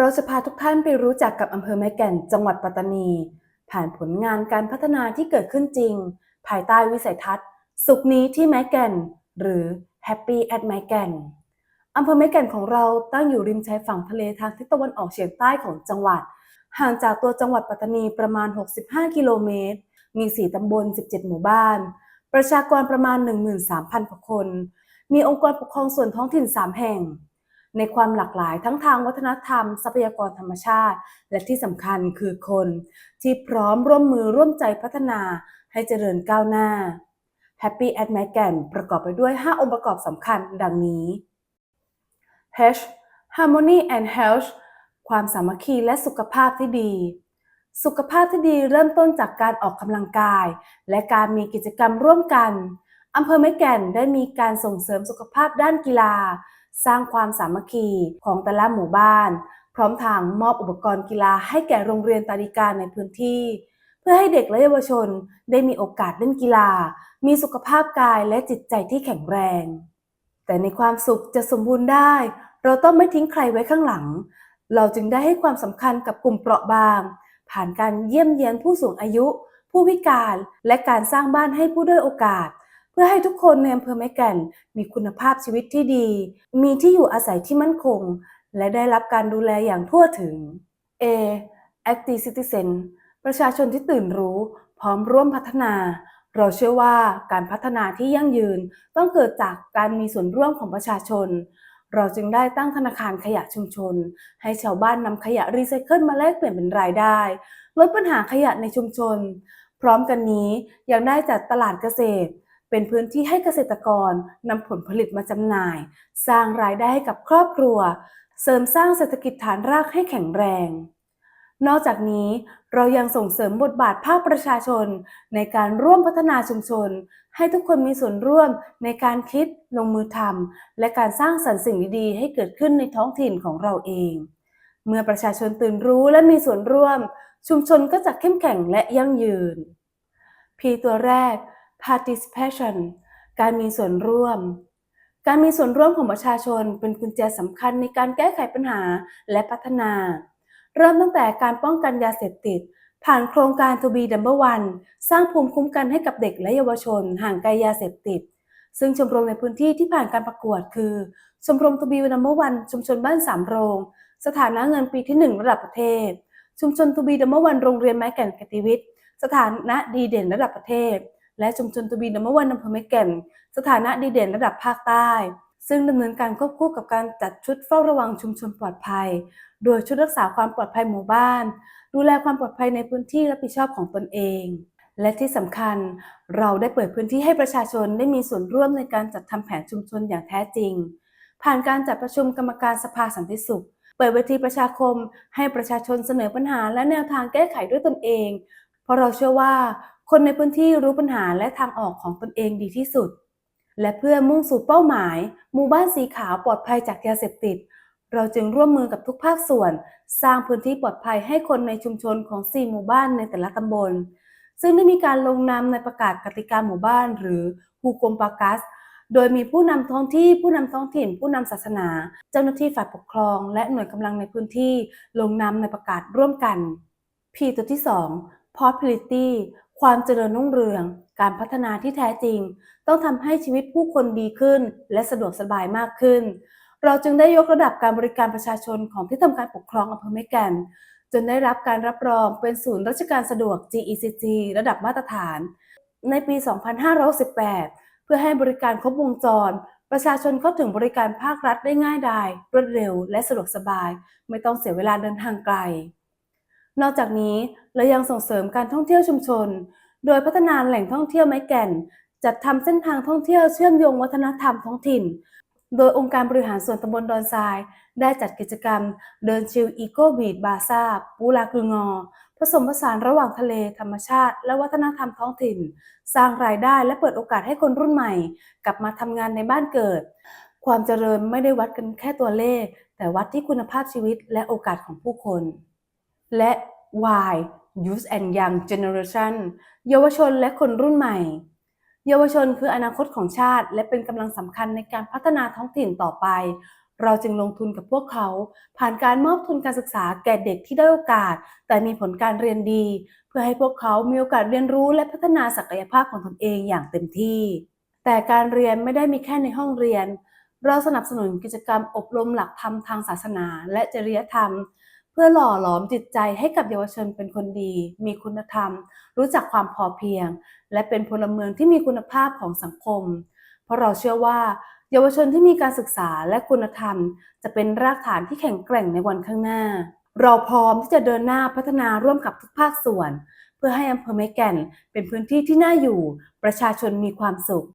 เราจะพาทุกท่านไปรู้จักกับอำเภอแม่แก่นจังหวัดปัตตานี ผ่านผลงานการพัฒนาที่เกิดขึ้นจริง ภายใต้วิสัยทัศน์ สุขนี้ที่แม่แก่น หรือ Happy at แม่แก่นอำเภอแม่แก่นของเราตั้งอยู่ริมชายฝั่งทะเลทางทิศตะวันออกเฉียงใต้ของจังหวัด ห่างจากตัวจังหวัดปัตตานีประมาณ 65 กิโลเมตร มี 4 ตำบล 17 หมู่บ้าน ประชากรประมาณ 13,000กว่าคน มีองค์กรปกครองส่วนท้องถิ่น 3 แห่ง ในความหลากหลายทั้งทางวัฒนธรรม ทรัพยากรธรรมชาติ และที่สำคัญคือคน ที่พร้อมร่วมมือร่วมใจพัฒนาให้เจริญก้าวหน้า Happy at m a g a n ประกอบไปด้วย 5 องค์ประกอบสำคัญดังนี้ H Harmony and Health ความสามัคคีและสุขภาพที่ดี สุขภาพที่ดีเริ่มต้นจากการออกกำลังกาย และการมีกิจกรรมร่วมกันอำเภอแม่แก่นได้มีการส่งเสริมสุขภาพด้านกีฬา สร้างความสามัคคีของแต่ละหมู่บ้าน พร้อมทางมอบอุปกรณ์กีฬาให้แก่โรงเรียนตาดิการในพื้นที่ เพื่อให้เด็กและเยาวชนได้มีโอกาสเล่นกีฬา มีสุขภาพกายและจิตใจที่แข็งแรง แต่ในความสุขจะสมบูรณ์ได้ เราต้องไม่ทิ้งใครไว้ข้างหลัง เราจึงได้ให้ความสำคัญกับกลุ่มเปราะบาง ผ่านการเยี่ยมเยียนผู้สูงอายุ ผู้พิการ และการสร้างบ้านให้ผู้ด้อยโอกาส พื่อให้ทุกคนในอำเภอแม่แก่นมีคุณภาพชีวิตที่ดี มีที่อยู่อาศัยที่มั่นคง และได้รับการดูแลอย่างทั่วถึง A Active Citizen ประชาชนที่ตื่นรู้ พร้อมร่วมพัฒนา เราเชื่อว่าการพัฒนาที่ยั่งยืนต้องเกิดจากการมีส่วนร่วมของประชาชน เราจึงได้ตั้งธนาคารขยะชุมชน ให้ชาวบ้านนำขยะรีไซเคิลมาแลกเปลี่ยนเป็นรายได้ ลดปัญหาขยะในชุมชน พร้อมกันนี้ยังได้จัดตลาดเกษตร เป็นพื้นที่ให้เกษตรกรนำผลผลิตมาจำหน่าย สร้างรายได้ให้กับครอบครัว เสริมสร้างเศรษฐกิจฐานรากให้แข็งแรง นอกจากนี้เรายังส่งเสริมบทบาทภาคประชาชน ในการร่วมพัฒนาชุมชน ให้ทุกคนมีส่วนร่วมในการคิด ลงมือทำและการสร้างสรรค์สิ่งดีๆ ให้เกิดขึ้นในท้องถิ่นของเราเอง เมื่อประชาชนตื่นรู้และมีส่วนร่วม ชุมชนก็จะเข้มแข็งและยั่งยืน P ตัวแรก participation การมีส่วนร่วม การมีส่วนร่วมของประชาชนเป็นกุญแจสำคัญในการแก้ไขปัญหาและพัฒนา เริ่มตั้งแต่การป้องกันยาเสพติด ผ่านโครงการ To be number one สร้างภูมิคุ้มกันให้กับเด็กและเยาวชน ห่างไกลยาเสพติด ซึ่งชมรมในพื้นที่ที่ผ่านการประกวดคือ ชมรม To be number one ชุมชนบ้านสามโรง สถานะเงินปีที่ 1 ระดับประเทศ ชุมชน To be number one โรงเรียนไม้แก่นกติวิทย์สถานะดีเด่นระดับประเทศ และชุมชน To be number one อำเภอแม่แก่นสถานะดีเด่นระดับภาคใต้ ซึ่งดำเนินการควบคู่กับการจัดชุดเฝ้าระวังชุมชนปลอดภัย โดยชุดรักษาความปลอดภัยหมู่บ้าน ดูแลความปลอดภัยในพื้นที่รับผิดชอบของตนเอง และที่สำคัญเราได้เปิดพื้นที่ให้ประชาชนได้มีส่วนร่วมในการจัดทำแผนชุมชนอย่างแท้จริง ผ่านการจัดประชุมกรรมการสภาสันติสุข เปิดเวทีประชาคม ให้ประชาชนเสนอปัญหาและแนวทางแก้ไขด้วยตนเอง เพราะเราเชื่อว่า คนในพื้นที่รู้ปัญหาและทางออกของตนเองดีที่สุด และเพื่อมุ่งสู่เป้าหมาย หมู่บ้านสีขาวปลอดภัยจากยาเสพติด เราจึงร่วมมือกับทุกภาคส่วน สร้างพื้นที่ปลอดภัยให้คนในชุมชนของ 4 หมู่บ้านในแต่ละตำบล ซึ่งได้มีการลงนามในประกาศกติกาหมู่บ้าน หรือฮูกมปากัส โดยมีผู้นำท้องที่ ผู้นำท้องถิ่น ผู้นำศาสนา เจ้าหน้าที่ฝ่ายปกครอง และหน่วยกำลังในพื้นที่ ลงนามในประกาศร่วมกัน P ตัวที่ 2 Prosperity ความเจริญรุ่งเรือง การพัฒนาที่แท้จริง ต้องทำให้ชีวิตผู้คนดีขึ้น และสะดวกสบายมากขึ้น เราจึงได้ยกระดับการบริการประชาชนของที่ทำการปกครองอำเภอแม่แก่น จนได้รับการรับรองเป็นศูนย์ราชการสะดวก GECG ระดับมาตรฐาน ในปี 2518 เพื่อให้บริการครบวงจร ประชาชนเข้าถึงบริการภาครัฐได้ง่ายดาย รวดเร็ว และสะดวกสบาย ไม่ต้องเสียเวลาเดินทางไกล นอกจากนี้เรายังส่งเสริมการท่องเที่ยวชุมชน โดยพัฒนาแหล่งท่องเที่ยวไม้แก่น จัดทำเส้นทางท่องเที่ยวเชื่อมโยงวัฒนธรรมท้องถิ่น โดยองค์การบริหารส่วนตำบลดอนทราย ได้จัดกิจกรรม เดินชิลอีโกบีดบาซาปูลากืองอ ผสมผสานระหว่างทะเลธรรมชาติ และวัฒนธรรมท้องถิ่น สร้างรายได้และเปิดโอกาสให้คนรุ่นใหม่ กลับมาทำงานในบ้านเกิด ความเจริญไม่ได้วัดกันแค่ตัวเลข แต่วัดที่คุณภาพชีวิตและโอกาสของผู้คน และ Y Youth and Young Generation เยาวชนและคนรุ่นใหม่ เยาวชนคืออนาคตของชาติ และเป็นกำลังสำคัญในการพัฒนาท้องถิ่นต่อไป เราจึงลงทุนกับพวกเขา ผ่านการมอบทุนการศึกษาแก่เด็กที่ได้โอกาส แต่มีผลการเรียนดี เพื่อให้พวกเขามีโอกาสเรียนรู้และพัฒนาศักยภาพของตนเองอย่างเต็มที่ แต่การเรียนไม่ได้มีแค่ในห้องเรียน เราสนับสนุนกิจกรรมอบรมหลักธรรมทางศาสนา และจริยธรรม พื่อหล่อหลอมจิตใจให้กับเยาวชนเป็นคนดี มีคุณธรรม รู้จักความพอเพียง และเป็นพลเมืองที่มีคุณภาพของสังคม เพราะเราเชื่อว่า เยาวชนที่มีการศึกษาและคุณธรรม จะเป็นรากฐานที่แข็งแกร่งในวันข้างหน้า เราพร้อมที่จะเดินหน้าพัฒนาร่วมกับทุกภาคส่วน เพื่อให้อำเภอแม่แก่น เป็นพื้นที่ที่น่าอยู่ ประชาชนมีความสุข